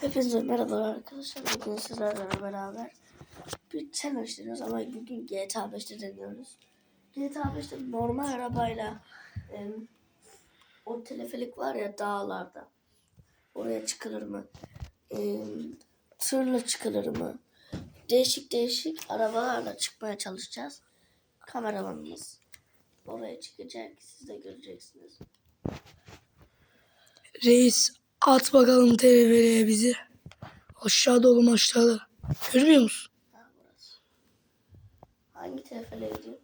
Hepinize merhabalar arkadaşlar. Bugün sizlerle beraber bir challenge deniyoruz ama bugün GTA 5'te deniyoruz. GTA 5'te normal arabayla e, o telefelik var ya dağlarda. Oraya çıkılır mı? E, tırla çıkılır mı? Değişik değişik arabalarla çıkmaya çalışacağız. Kameramanımız oraya çıkacak. Siz de göreceksiniz. Reis at bakalım telefereye bizi. Aşağıda oğlum aşağıda. Görmüyor musun? Hangi gidiyor?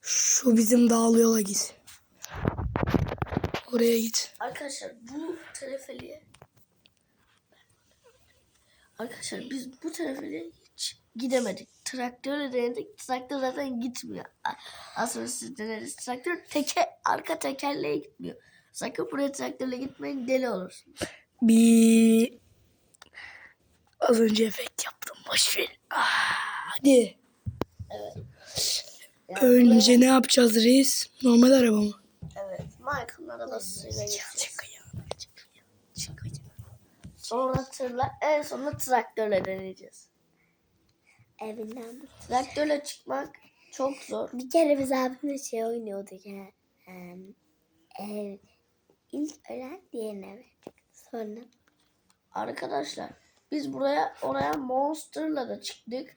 Şu bizim dağlı yola git. Oraya git. Arkadaşlar bu teleferiye Arkadaşlar biz bu teleferiye hiç gidemedik. Traktörle denedik. Traktör zaten gitmiyor. Aslında siz deneriz. Traktör teke, arka tekerleğe gitmiyor. Sakın buraya traktörle gitmeyin deli olursunuz. Bir az önce efekt yaptım. Boş ver. Ah, hadi. Yani Önce ne yapacağız reis? Normal araba mı? Evet. Michael'ın arabasıyla gideceğiz. Çık ayağına, çık ayağına, çık ayağına. Sonra tırla en sonunda traktörle deneyeceğiz. Evinden. Traktörle çıkmak çok zor. Bir kere biz abimle şey oynuyorduk ya. Em, ev, ilk ölen diğerine verdik. Sonra Arkadaşlar biz buraya oraya Monster'la da çıktık.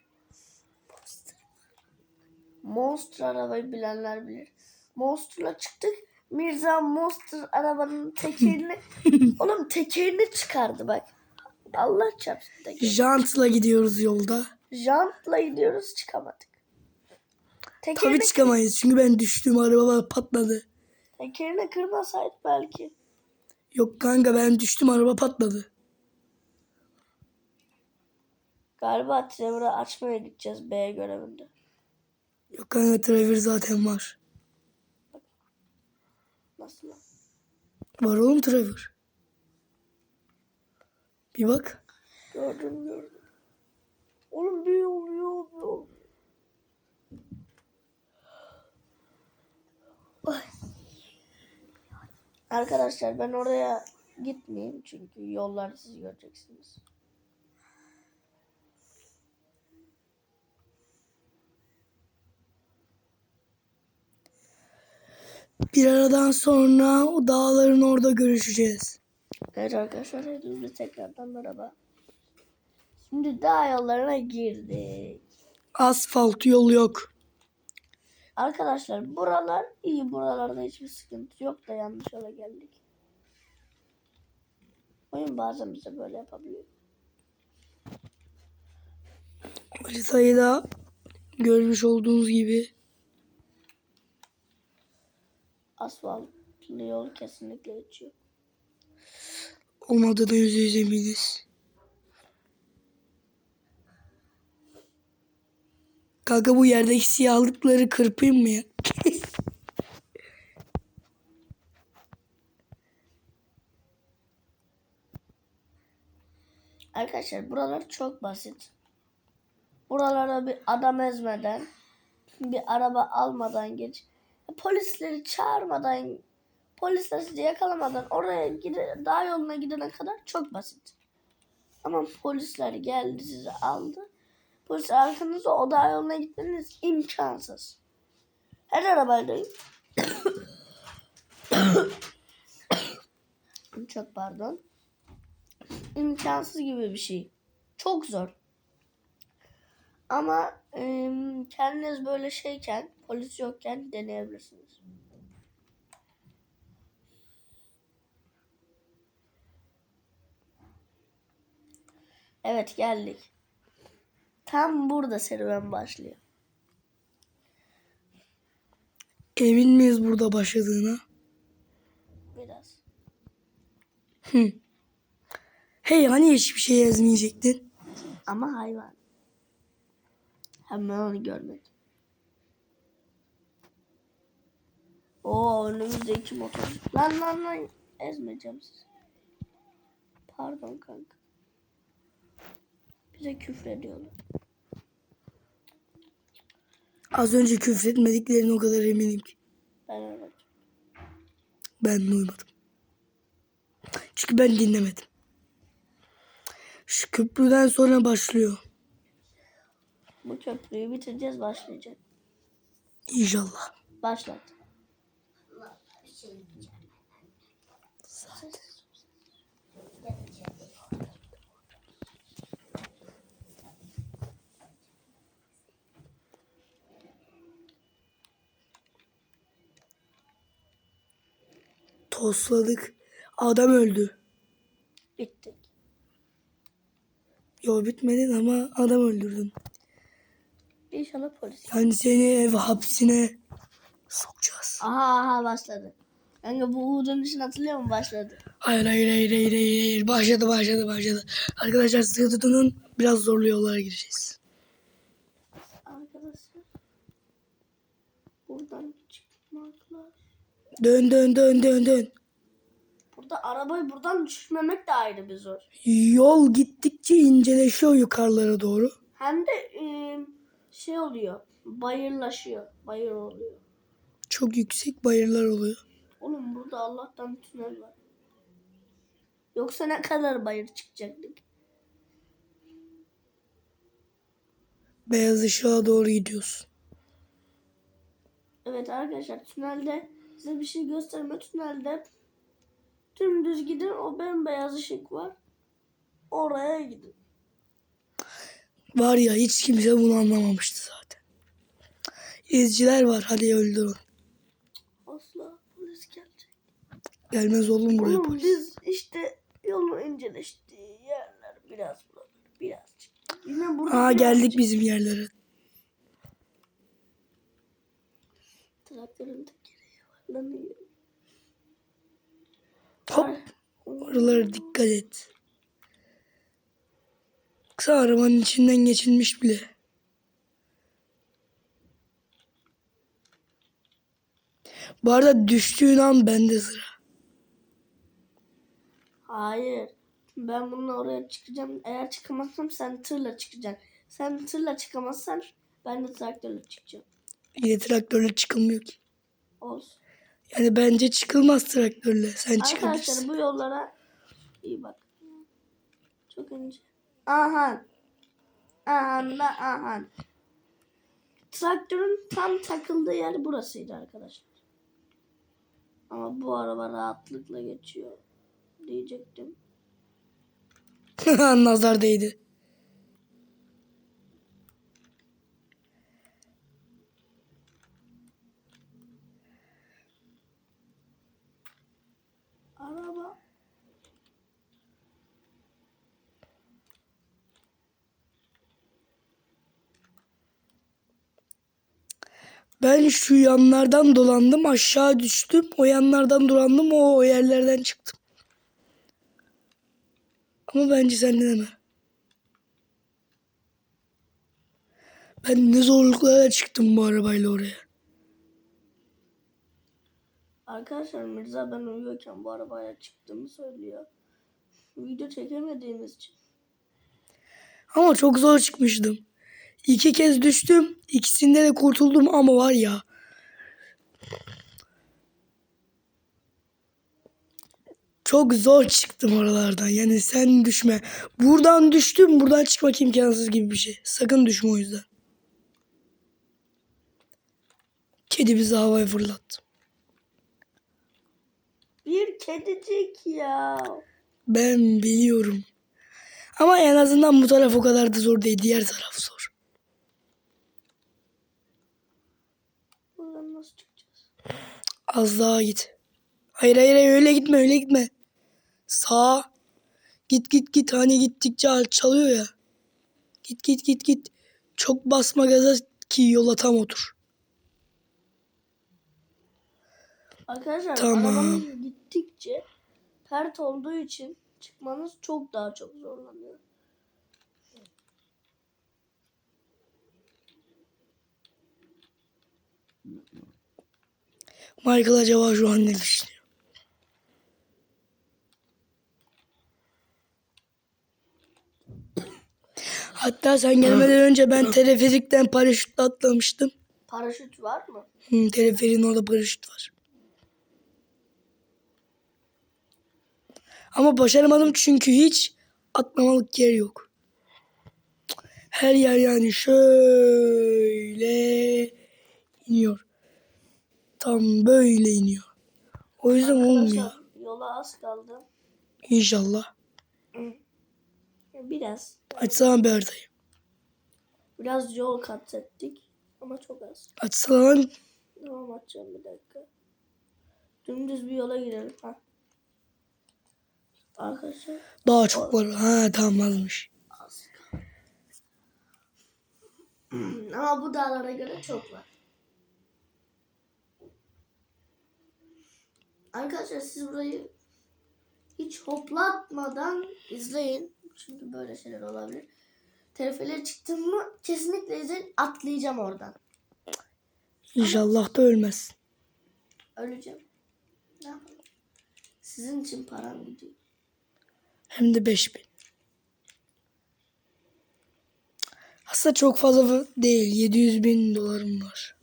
Monster arabayı bilenler bilir. Monster'la çıktık. Mirza Monster arabanın tekerini oğlum tekerini çıkardı bak. Allah çarpsın tekerini. Jantla gidiyoruz yolda. Jantla gidiyoruz çıkamadık. Tekerini, Tabii çıkamayız çünkü ben düştüm araba patladı. Tekerini kırmasaydı belki. Yok kanka ben düştüm araba patladı. Galiba Trevor'ı açmaya gideceğiz B görevinde. Yok kanka Trevor zaten var. Nasıl? Var oğlum Trevor. Bir bak. Gördüm gördüm. Oğlum bir bir yol. Ay. Arkadaşlar ben oraya gitmeyeyim çünkü yolları siz göreceksiniz. Bir aradan sonra o dağların orada görüşeceğiz. Evet arkadaşlar hepinize tekrardan merhaba. Şimdi dağ yollarına girdik. Asfalt yol yok. Arkadaşlar buralar iyi buralarda hiçbir sıkıntı yok da yanlış yola geldik. Oyun bazen bize böyle yapabiliyor. Haritayı da görmüş olduğunuz gibi Asfaltlı yol kesinlikle geçiyor. olmadığına yüzde yüz eminiz. Kanka bu yerdeki siyahlıkları kırpayım mı ya? Arkadaşlar buralar çok basit. Buralara bir adam ezmeden, bir araba almadan geç. Polisleri çağırmadan, polisler sizi yakalamadan oraya gide, dağ yoluna gidene kadar çok basit. Ama polisler geldi sizi aldı. Polis arkanızda o dağ yoluna gitmeniz imkansız. Her arabayla çok pardon imkansız gibi bir şey. Çok zor. Ama em, kendiniz böyle şeyken, polis yokken deneyebilirsiniz. Evet geldik. Tam burada serüven başlıyor. Emin miyiz burada başladığına? Biraz. Hı. Hey hani hiçbir şey ezmeyecektin? Ama hayvan. Hemen onu görmedim. Oo önümüzde iki motor. Lan lan lan. Ezmeyeceğim sizi. Pardon kanka. Bize küfür ediyorlar. Az önce küfretmediklerine o kadar eminim ki. Ben öyle. Ben duymadım. Çünkü ben dinlemedim. Şu köprüden sonra başlıyor. Bu köprüyü bitireceğiz başlayacak. İnşallah. Başlat. Tosladık. Adam öldü. Bittik. Yo bitmedin ama adam öldürdün. İnşallah polis. Yani seni ev hapsine sokacağız. Aha aha başladı. Kanka bu U dönüşünü hatırlıyor musun? Başladı. Hayır hayır hayır hayır hayır. hayır. Başladı başladı başladı. Arkadaşlar sıkı tutunun. Biraz zorlu yollara gireceğiz. Arkadaşlar. Buradan. Dön dön dön dön dön. Burada arabayı buradan düşürmemek de ayrı bir zor. Yol gittikçe inceleşiyor yukarılara doğru. Hem de e, şey oluyor. Bayırlaşıyor. Bayır oluyor. Çok yüksek bayırlar oluyor. Oğlum burada Allah'tan tünel var. Yoksa ne kadar bayır çıkacaktık? Beyaz ışığa doğru gidiyorsun. Evet arkadaşlar tünelde size bir şey gösterme tünelde dümdüz gidin o bembeyaz ışık var. Oraya gidin. Var ya hiç kimse bunu anlamamıştı zaten. İzciler var hadi öldür onu. Asla polis gelecek. Gelmez oğlum buraya Oğlum polis. biz işte yolun inceleştiği yerler biraz buralar birazcık. Yine burada Aa birazcık geldik bizim yerlere. Traktörün yuvarlanıyor. Hop. Oralara dikkat et. Kısa arabanın içinden geçilmiş bile. Bu arada düştüğün an bende sıra. Hayır. Ben bununla oraya çıkacağım. Eğer çıkamazsam sen tırla çıkacaksın. Sen tırla çıkamazsan ben de traktörle çıkacağım. Yine traktörle çıkılmıyor ki. Olsun. Yani bence çıkılmaz traktörle. Sen Arkadaşlar çıkabilirsin. bu yollara iyi bak. Çok ince. Aha. Aha da aha. Traktörün tam takıldığı yer burasıydı arkadaşlar. Ama bu araba rahatlıkla geçiyor diyecektim. Nazar değdi. Araba Ben şu yanlardan dolandım aşağı düştüm. O yanlardan dolandım o, o yerlerden çıktım. Ama bence sen deneme. Ben ne zorluklara çıktım bu arabayla oraya. Arkadaşlar Mirza ben uyuyorken bu arabaya çıktığımı söylüyor. Video çekemediğimiz için. Ama çok zor çıkmıştım. İki kez düştüm. İkisinde de kurtuldum ama var ya. Çok zor çıktım oralardan. Yani sen düşme. Buradan düştüm. Buradan çıkmak imkansız gibi bir şey. Sakın düşme o yüzden. Kedi bizi havaya fırlattı. Bir kedicik ya. Ben biliyorum. Ama en azından bu taraf o kadar da zor değil. Diğer taraf zor. Buradan nasıl çıkacağız? Az daha git. Hayır hayır öyle gitme öyle gitme. Sağa. Git git git hani gittikçe çalıyor ya. Git git git git. Çok basma gaza ki yola tam otur. Arkadaşlar Tamam. gittikçe pert olduğu için çıkmanız çok daha çok zorlanıyor. Michael acaba şu an ne düşünüyor? Hatta sen gelmeden önce ben teleferikten paraşütle atlamıştım. Paraşüt var mı? Hı, teleferin orada paraşüt var. Ama başaramadım çünkü hiç atlamalık yer yok. Her yer yani şöyle iniyor. Tam böyle iniyor. O yüzden olmuyor. Arkadaşlar yola az kaldı. İnşallah. Biraz. Açsana bir haritayı. Biraz yol kat ettik. Ama çok az. Açsana lan. Tamam açacağım bir dakika. Dümdüz bir yola girelim. Ha. Arkadaşlar Daha çok var. Ha tamam azmış. az kaldı. Ama bu dağlara göre çok var. Arkadaşlar siz burayı hiç hoplatmadan izleyin. Çünkü böyle şeyler olabilir. Telefelere çıktım mı kesinlikle izleyin. Atlayacağım oradan. İnşallah da ölmez. Öleceğim. Ne yapalım? Sizin için param gidiyor. Hem de 5000. Aslında çok fazla değil. 700 bin dolarım var.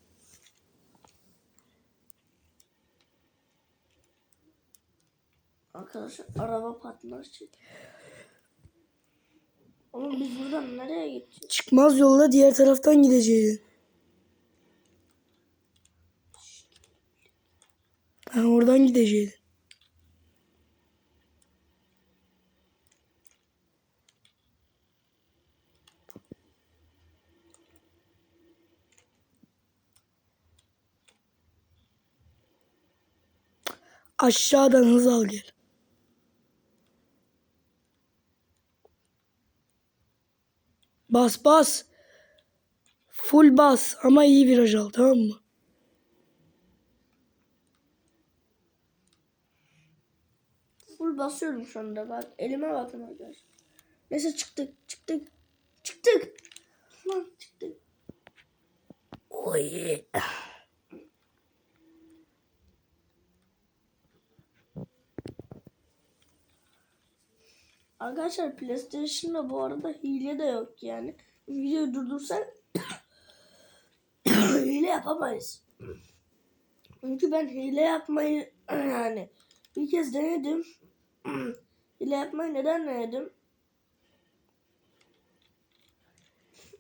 Arkadaşlar araba patlar Oğlum biz buradan nereye gideceğiz? Çıkmaz yolda diğer taraftan gideceğiz. Ha, oradan gideceğiz. Aşağıdan hız al gel. Bas bas. Full bas ama iyi viraj al tamam mı? Full basıyorum şu anda bak. Elime bakın arkadaşlar. Neyse çıktık çıktık. Çıktık. Lan çıktık. Oy. Arkadaşlar PlayStation'da bu arada hile de yok yani. Videoyu durdursak hile yapamayız. Çünkü ben hile yapmayı yani bir kez denedim. hile yapmayı neden denedim?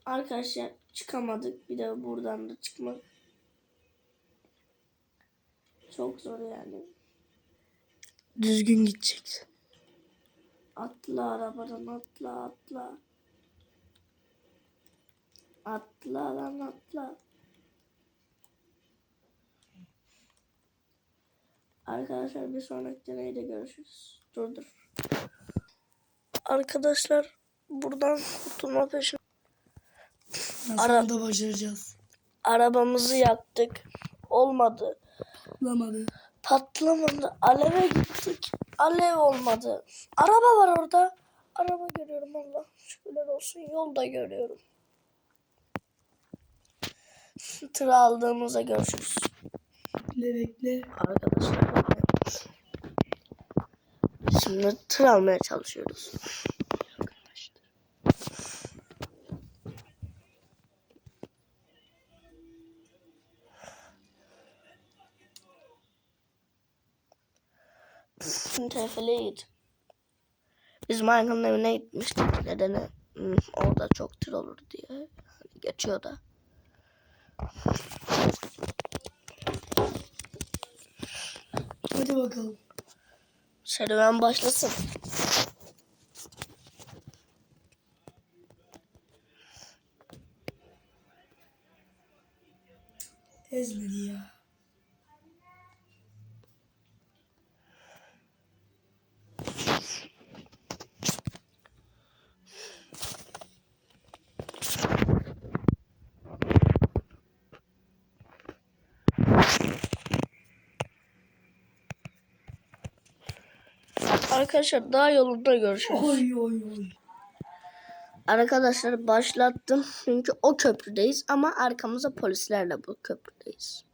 Arkadaşlar çıkamadık. Bir de buradan da çıkmak çok zor yani. Düzgün gideceksin. Atla arabadan atla atla. Atla lan atla. Arkadaşlar bir sonraki deneyde görüşürüz. Dur dur. Arkadaşlar buradan kurtulma peşin. Da başaracağız. Arabamızı yaktık. Olmadı. Bulamadı. Patlamadı. Aleve gittik. Alev olmadı. Araba var orada. Araba görüyorum Allah. Şükürler olsun. Yol da görüyorum. Tır aldığımızda görüşürüz. Bekle bekle. Arkadaşlar. Şimdi tır almaya çalışıyoruz. TFL'ye git. Biz Michael'ın evine gitmiştik. Nedeni hmm, orada çok tır olur diye. Hani geçiyor da. Hadi bakalım. Serüven başlasın. Ezmedi ya. Arkadaşlar daha yolunda görüşürüz. Oy oy oy. Arkadaşlar başlattım çünkü o köprüdeyiz ama arkamızda polislerle bu köprüdeyiz.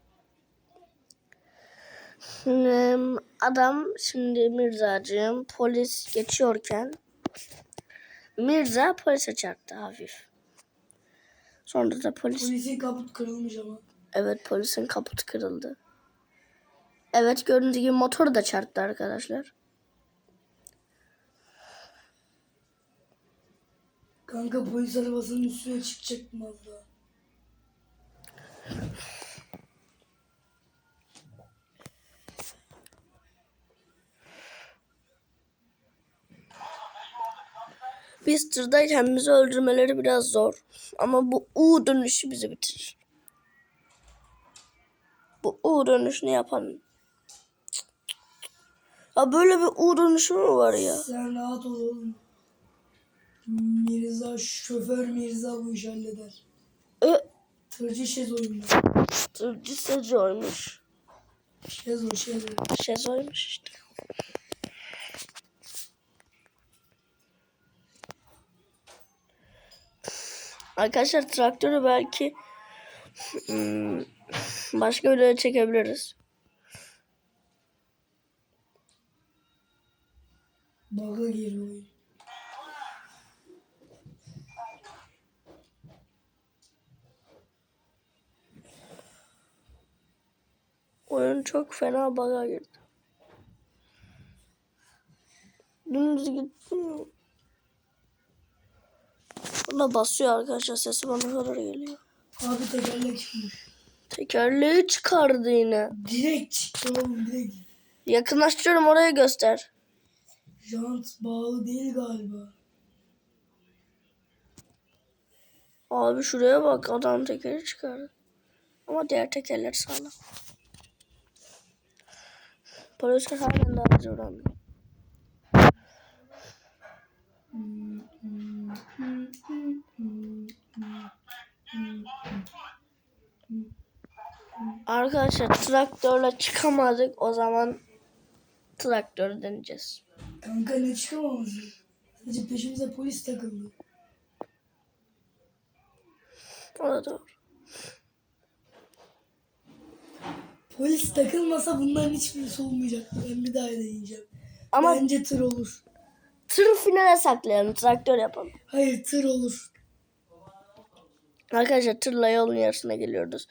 Şimdi adam şimdi Mirzacığım polis geçiyorken Mirza polise çarptı hafif. Sonra da polis Polisin kaput kırılmış ama. evet polisin kaputu kırıldı. Evet gördüğünüz gibi motoru da çarptı arkadaşlar. Kanka polis arabasının üstüne çıkacaktım daha. Biz tırdayken bizi öldürmeleri biraz zor. Ama bu U dönüşü bizi bitirir. Bu U dönüşünü yapan. Ya böyle bir U dönüşü mü var ya? Sen rahat ol oğlum. Mirza, şoför Mirza bu işi halleder. E, Tırcı Şezo'yum tırcı Sezo'ymuş. Şezo, Şezo. Şezo'ymuş işte. Arkadaşlar traktörü belki hmm, başka videoya çekebiliriz. Baga gir oyun. Oyun çok fena bug'a girdi. Dümdüz gitmiyor. Buna basıyor arkadaşlar sesi bana kadar geliyor. Abi tekerlek çıkmış. Tekerleği çıkardı yine. Direkt çıktı oğlum direkt. Yakınlaştırıyorum oraya göster. Jant bağlı değil galiba. Abi şuraya bak adam tekeri çıkardı. Ama diğer tekerler sağlam. Polisler halen daha bizi öğrenmiyor. Arkadaşlar traktörle çıkamadık. O zaman traktörü deneyeceğiz. Kanka ne çıkamamızı. Sadece peşimize polis takıldı. O da doğru. Polis takılmasa bunların hiçbirisi olmayacak. Ben bir daha deneyeceğim. Ama Bence tır olur. tırı finale saklayalım. Traktör yapalım. Hayır tır olur. Arkadaşlar tırla yolun yarısına geliyoruz.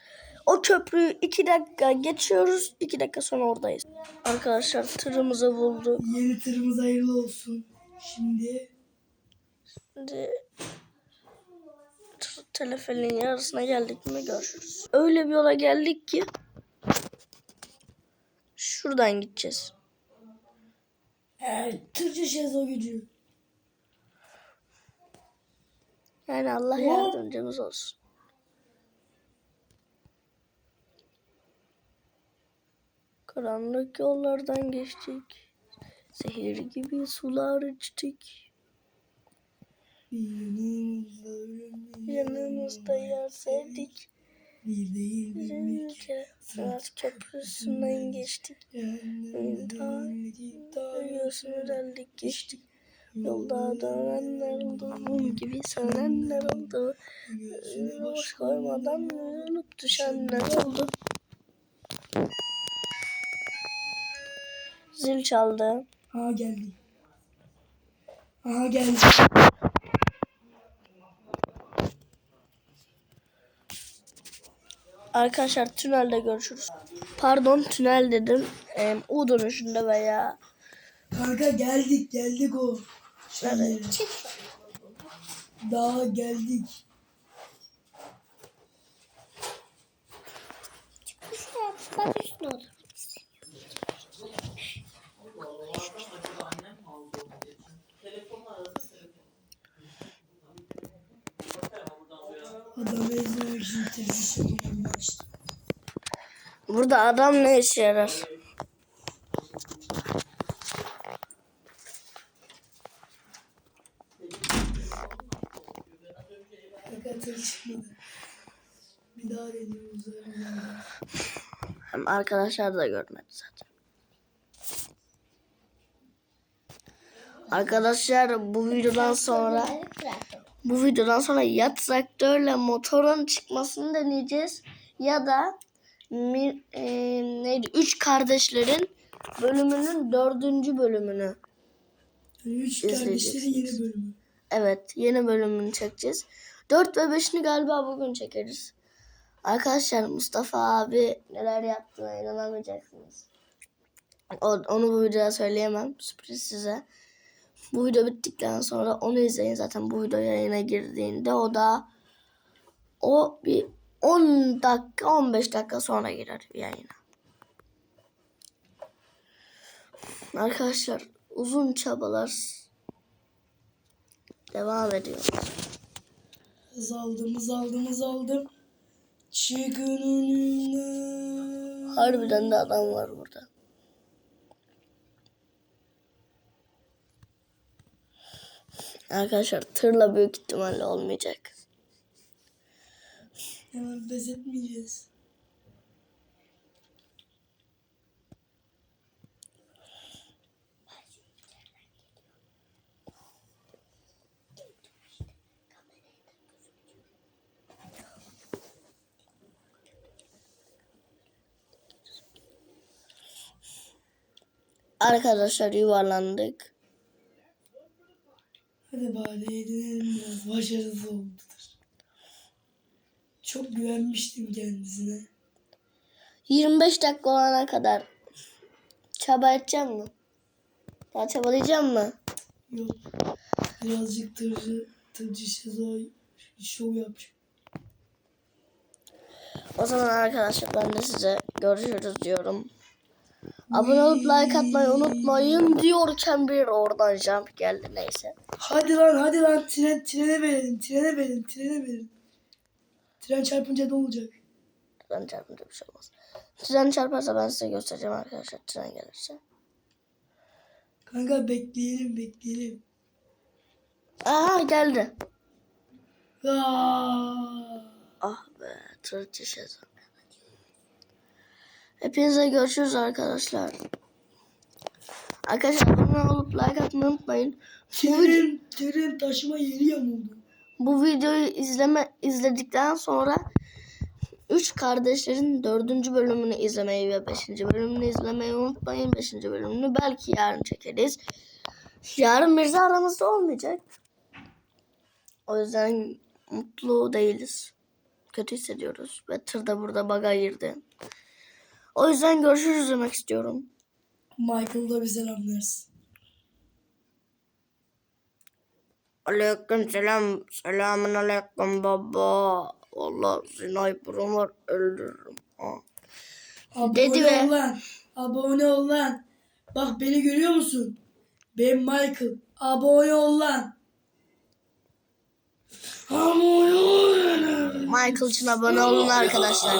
O köprüyü iki dakika geçiyoruz. iki dakika sonra oradayız. Arkadaşlar tırımızı bulduk. Yeni tırımız hayırlı olsun. Şimdi Şimdi tır- teleferin yarısına geldik mi görüşürüz. Öyle bir yola geldik ki şuradan gideceğiz. evet, tırcı şezo gücü. Yani Allah Hop. yardımcımız olsun. Karanlık yollardan geçtik. Zehir gibi sular içtik. Yanımızda yer sevdik. Bir değil bir iki. Sırat köprüsünden geçtik. Göğsünü deldik geçtik. Yolda dönenler oldu. Mum gibi sönenler oldu. Boş koymadan yürünüp düşenler oldu. Zil çaldı. Ha geldi. Aha geldi. Arkadaşlar tünelde görüşürüz. Pardon tünel dedim. Ee, U dönüşünde veya Kanka geldik geldik o. Şeylere. Daha geldik. Bak üstüne otur. Adamı ezmemek için açtı. burada adam ne işe yarar? Bir daha deniyoruz. Hem arkadaşlar da görmedi zaten. Arkadaşlar bu videodan sonra bu videodan sonra ya traktörle motorun çıkmasını deneyeceğiz ya da mi, e, neydi üç kardeşlerin bölümünün dördüncü bölümünü. Üç İzleyeceğiz. kardeşlerin yeni bölümü. Evet yeni bölümünü çekeceğiz. 4 ve 5'ini galiba bugün çekeriz. Arkadaşlar Mustafa abi neler yaptığına inanamayacaksınız. O- Onu bu videoda söyleyemem. Sürpriz size. Bu video bittikten sonra onu izleyin. Zaten bu video yayına girdiğinde o da o bir 10 dakika 15 dakika sonra girer yayına. Arkadaşlar uzun çabalar devam ediyor. Hız aldım hız aldım hız aldım. Çıkın önümden. Harbiden de adam var burada. Arkadaşlar tırla büyük ihtimalle olmayacak. Hemen pes etmeyeceğiz. Arkadaşlar yuvarlandık. Hadi bari eğlenelim biraz. Başarısız oldudur. Çok güvenmiştim kendisine. 25 dakika olana kadar çaba edeceğim mi? Daha çabalayacağım mı? Yok. Birazcık tırcı, tırcı şizo şov yapacak. O zaman arkadaşlar ben de size görüşürüz diyorum. Abone olup like atmayı unutmayın diyorken bir oradan jump geldi neyse. Hadi lan hadi lan tren, trene verelim trene verelim trene verelim. Tren çarpınca ne olacak? Tren çarpınca bir şey olmaz. Tren çarparsa ben size göstereceğim arkadaşlar tren gelirse. Kanka bekleyelim bekleyelim. Aha geldi. Aa, Ah be tırcı şezon. Hepinize görüşürüz arkadaşlar. Arkadaşlar abone olup like atmayı unutmayın. Tren, tren taşıma yeri yamuldu. bu videoyu izleme izledikten sonra üç kardeşlerin dördüncü bölümünü izlemeyi ve beşinci bölümünü izlemeyi unutmayın. Beşinci bölümünü belki yarın çekeriz. Yarın Mirza aramızda olmayacak. O yüzden mutlu değiliz. Kötü hissediyoruz. Ve tır da burada baga girdi. O yüzden görüşürüz demek istiyorum. Michael da bir selam versin. Aleyküm selam. Selamun aleyküm baba. Valla sniper'ım var öldürürüm. Ha. Abone Dedi ve- ol lan. Abone ol lan. Bak beni görüyor musun? Ben Michael. Abone ol lan. Abone ol. Michael için abone olun arkadaşlar.